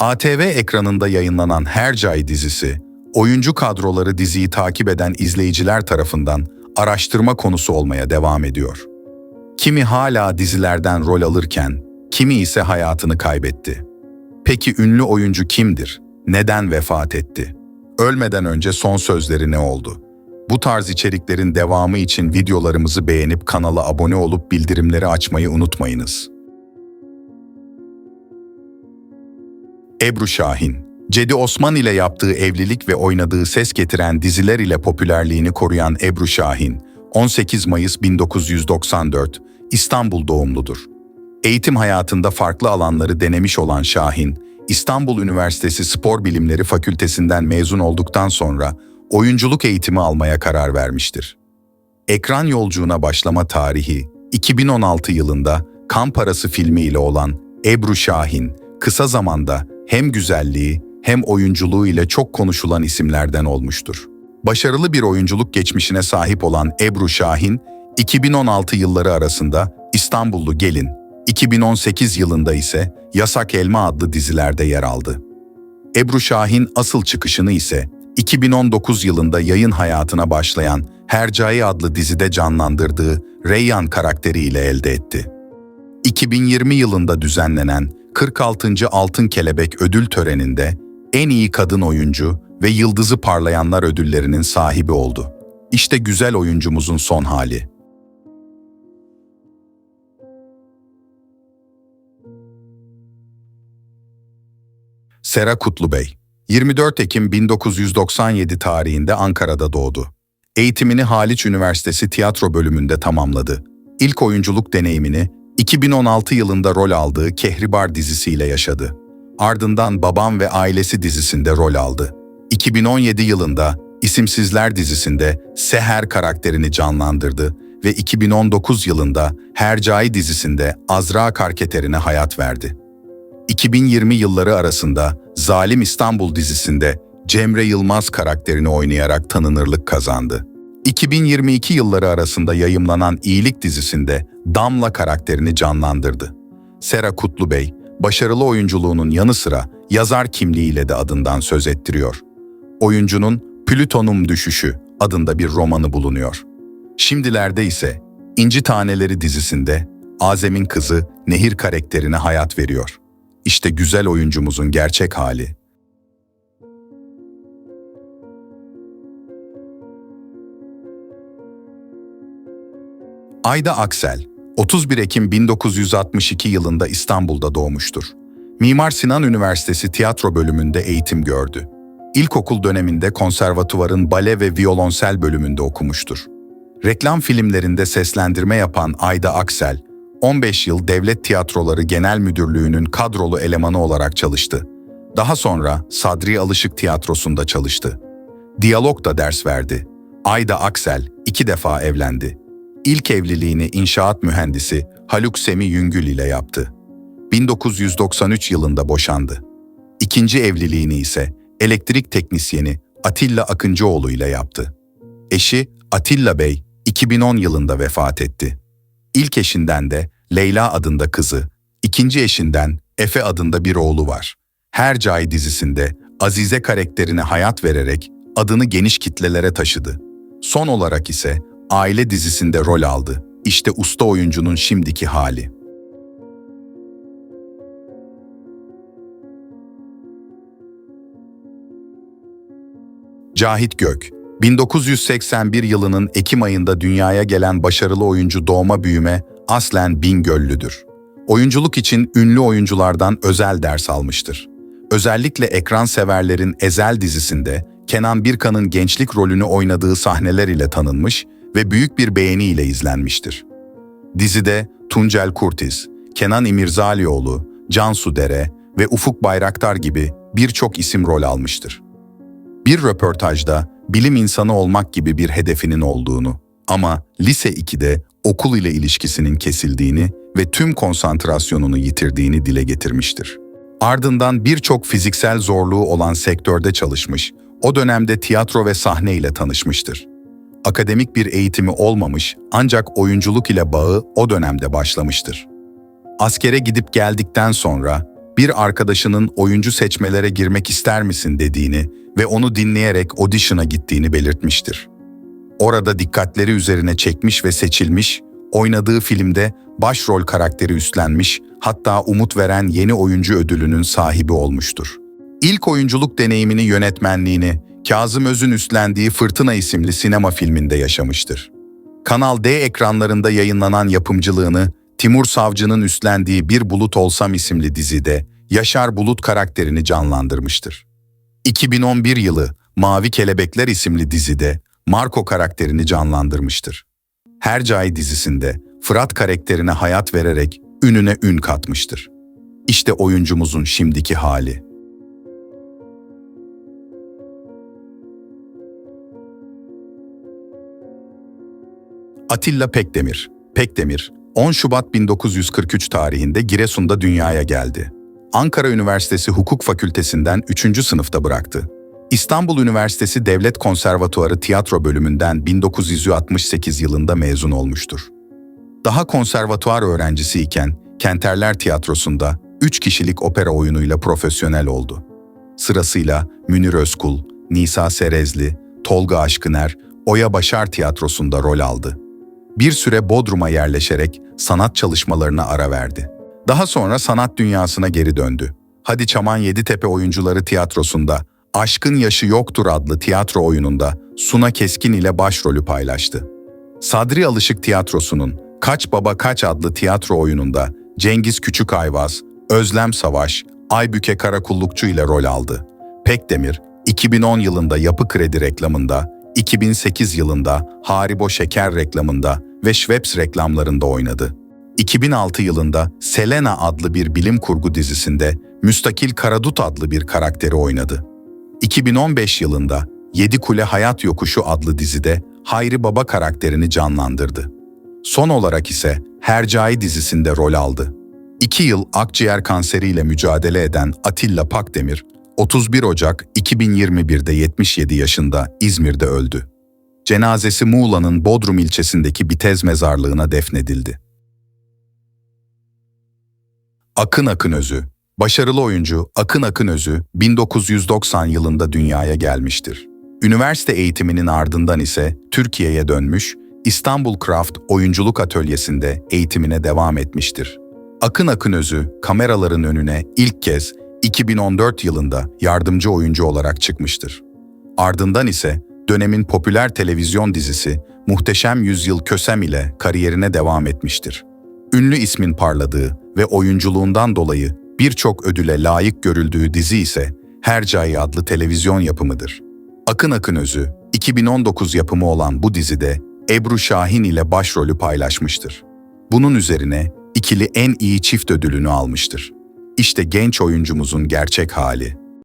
ATV ekranında yayınlanan Hercai dizisi, oyuncu kadroları diziyi takip eden izleyiciler tarafından araştırma konusu olmaya devam ediyor. Kimi hala dizilerden rol alırken, kimi ise hayatını kaybetti. Peki ünlü oyuncu kimdir? Neden vefat etti? Ölmeden önce son sözleri ne oldu? Bu tarz içeriklerin devamı için videolarımızı beğenip kanala abone olup bildirimleri açmayı unutmayınız. Ebru Şahin Cedi Osman ile yaptığı evlilik ve oynadığı ses getiren diziler ile popülerliğini koruyan Ebru Şahin, 18 Mayıs 1994, İstanbul doğumludur. Eğitim hayatında farklı alanları denemiş olan Şahin, İstanbul Üniversitesi Spor Bilimleri Fakültesinden mezun olduktan sonra oyunculuk eğitimi almaya karar vermiştir. Ekran yolculuğuna başlama tarihi 2016 yılında Kan Parası filmi ile olan Ebru Şahin, kısa zamanda hem güzelliği hem oyunculuğu ile çok konuşulan isimlerden olmuştur. Başarılı bir oyunculuk geçmişine sahip olan Ebru Şahin, 2016 yılları arasında İstanbullu Gelin, 2018 yılında ise Yasak Elma adlı dizilerde yer aldı. Ebru Şahin asıl çıkışını ise 2019 yılında yayın hayatına başlayan Hercai adlı dizide canlandırdığı Reyyan karakteriyle elde etti. 2020 yılında düzenlenen 46. Altın Kelebek ödül töreninde en iyi kadın oyuncu ve yıldızı parlayanlar ödüllerinin sahibi oldu. İşte güzel oyuncumuzun son hali. Sera Kutlubey 24 Ekim 1997 tarihinde Ankara'da doğdu. Eğitimini Haliç Üniversitesi tiyatro bölümünde tamamladı. İlk oyunculuk deneyimini 2016 yılında rol aldığı Kehribar dizisiyle yaşadı. Ardından Babam ve Ailesi dizisinde rol aldı. 2017 yılında İsimsizler dizisinde Seher karakterini canlandırdı ve 2019 yılında Hercai dizisinde Azra Karketerine hayat verdi. 2020 yılları arasında Zalim İstanbul dizisinde Cemre Yılmaz karakterini oynayarak tanınırlık kazandı. 2022 yılları arasında yayımlanan İyilik dizisinde Damla karakterini canlandırdı. Sera Kutlubey, başarılı oyunculuğunun yanı sıra yazar kimliğiyle de adından söz ettiriyor. Oyuncunun Plütonum Düşüşü adında bir romanı bulunuyor. Şimdilerde ise İnci Taneleri dizisinde Azem'in kızı Nehir karakterine hayat veriyor. İşte güzel oyuncumuzun gerçek hali. Ayda Aksel, 31 Ekim 1962 yılında İstanbul'da doğmuştur. Mimar Sinan Üniversitesi tiyatro bölümünde eğitim gördü. İlkokul döneminde konservatuvarın bale ve violonsel bölümünde okumuştur. Reklam filmlerinde seslendirme yapan Ayda Aksel, 15 yıl Devlet Tiyatroları Genel Müdürlüğü'nün kadrolu elemanı olarak çalıştı. Daha sonra Sadri Alışık Tiyatrosu'nda çalıştı. Diyalogda ders verdi. Ayda Aksel iki defa evlendi. İlk evliliğini inşaat mühendisi Haluk Semi Yüngül ile yaptı. 1993 yılında boşandı. İkinci evliliğini ise elektrik teknisyeni Atilla Akıncıoğlu ile yaptı. Eşi Atilla Bey 2010 yılında vefat etti. İlk eşinden de Leyla adında kızı, ikinci eşinden Efe adında bir oğlu var. Her Cay dizisinde Azize karakterine hayat vererek adını geniş kitlelere taşıdı. Son olarak ise Aile dizisinde rol aldı. İşte usta oyuncunun şimdiki hali. Cahit Gök 1981 yılının Ekim ayında dünyaya gelen başarılı oyuncu doğma büyüme aslen Bingöllüdür. Oyunculuk için ünlü oyunculardan özel ders almıştır. Özellikle ekran severlerin Ezel dizisinde Kenan Birkan'ın gençlik rolünü oynadığı sahneler ile tanınmış ve büyük bir beğeniyle izlenmiştir. Dizide Tuncel Kurtiz, Kenan İmirzalioğlu, Cansu Dere ve Ufuk Bayraktar gibi birçok isim rol almıştır. Bir röportajda bilim insanı olmak gibi bir hedefinin olduğunu ama lise 2'de okul ile ilişkisinin kesildiğini ve tüm konsantrasyonunu yitirdiğini dile getirmiştir. Ardından birçok fiziksel zorluğu olan sektörde çalışmış, o dönemde tiyatro ve sahne ile tanışmıştır. Akademik bir eğitimi olmamış ancak oyunculuk ile bağı o dönemde başlamıştır. Askere gidip geldikten sonra bir arkadaşının oyuncu seçmelere girmek ister misin dediğini ve onu dinleyerek audition'a gittiğini belirtmiştir. Orada dikkatleri üzerine çekmiş ve seçilmiş, oynadığı filmde başrol karakteri üstlenmiş, hatta umut veren yeni oyuncu ödülünün sahibi olmuştur. İlk oyunculuk deneyimini yönetmenliğini Kazım Öz'ün üstlendiği Fırtına isimli sinema filminde yaşamıştır. Kanal D ekranlarında yayınlanan yapımcılığını Timur Savcı'nın üstlendiği Bir Bulut Olsam isimli dizide Yaşar Bulut karakterini canlandırmıştır. 2011 yılı Mavi Kelebekler isimli dizide Marco karakterini canlandırmıştır. Hercai dizisinde Fırat karakterine hayat vererek ününe ün katmıştır. İşte oyuncumuzun şimdiki hali. Atilla Pekdemir. Pekdemir, 10 Şubat 1943 tarihinde Giresun'da dünyaya geldi. Ankara Üniversitesi Hukuk Fakültesinden 3. sınıfta bıraktı. İstanbul Üniversitesi Devlet Konservatuarı Tiyatro Bölümünden 1968 yılında mezun olmuştur. Daha konservatuar öğrencisi iken Kenterler Tiyatrosu'nda 3 kişilik opera oyunuyla profesyonel oldu. Sırasıyla Münir Özkul, Nisa Serezli, Tolga Aşkıner, Oya Başar Tiyatrosu'nda rol aldı. Bir süre Bodrum'a yerleşerek sanat çalışmalarına ara verdi. Daha sonra sanat dünyasına geri döndü. Hadi Çaman Yeditepe Oyuncuları Tiyatrosu'nda Aşkın Yaşı Yoktur adlı tiyatro oyununda Suna Keskin ile başrolü paylaştı. Sadri Alışık Tiyatrosu'nun Kaç Baba Kaç adlı tiyatro oyununda Cengiz Küçükayvaz, Özlem Savaş, Aybüke Karakullukçu ile rol aldı. Pekdemir, 2010 yılında Yapı Kredi reklamında, 2008 yılında Haribo Şeker reklamında ve Schweppes reklamlarında oynadı. 2006 yılında Selena adlı bir bilim kurgu dizisinde Müstakil Karadut adlı bir karakteri oynadı. 2015 yılında Yedi Kule Hayat Yokuşu adlı dizide Hayri Baba karakterini canlandırdı. Son olarak ise Hercai dizisinde rol aldı. İki yıl akciğer kanseriyle mücadele eden Atilla Pakdemir, 31 Ocak 2021'de 77 yaşında İzmir'de öldü. Cenazesi Muğla'nın Bodrum ilçesindeki Bitez mezarlığına defnedildi. Akın Akınözü Başarılı oyuncu Akın Akınözü 1990 yılında dünyaya gelmiştir. Üniversite eğitiminin ardından ise Türkiye'ye dönmüş, İstanbul Craft Oyunculuk Atölyesi'nde eğitimine devam etmiştir. Akın Akınözü kameraların önüne ilk kez 2014 yılında yardımcı oyuncu olarak çıkmıştır. Ardından ise dönemin popüler televizyon dizisi Muhteşem Yüzyıl Kösem ile kariyerine devam etmiştir. Ünlü ismin parladığı ve oyunculuğundan dolayı birçok ödüle layık görüldüğü dizi ise Hercai adlı televizyon yapımıdır. Akın Akın Özü, 2019 yapımı olan bu dizide Ebru Şahin ile başrolü paylaşmıştır. Bunun üzerine ikili en iyi çift ödülünü almıştır. İşte genç oyuncumuzun gerçek hali.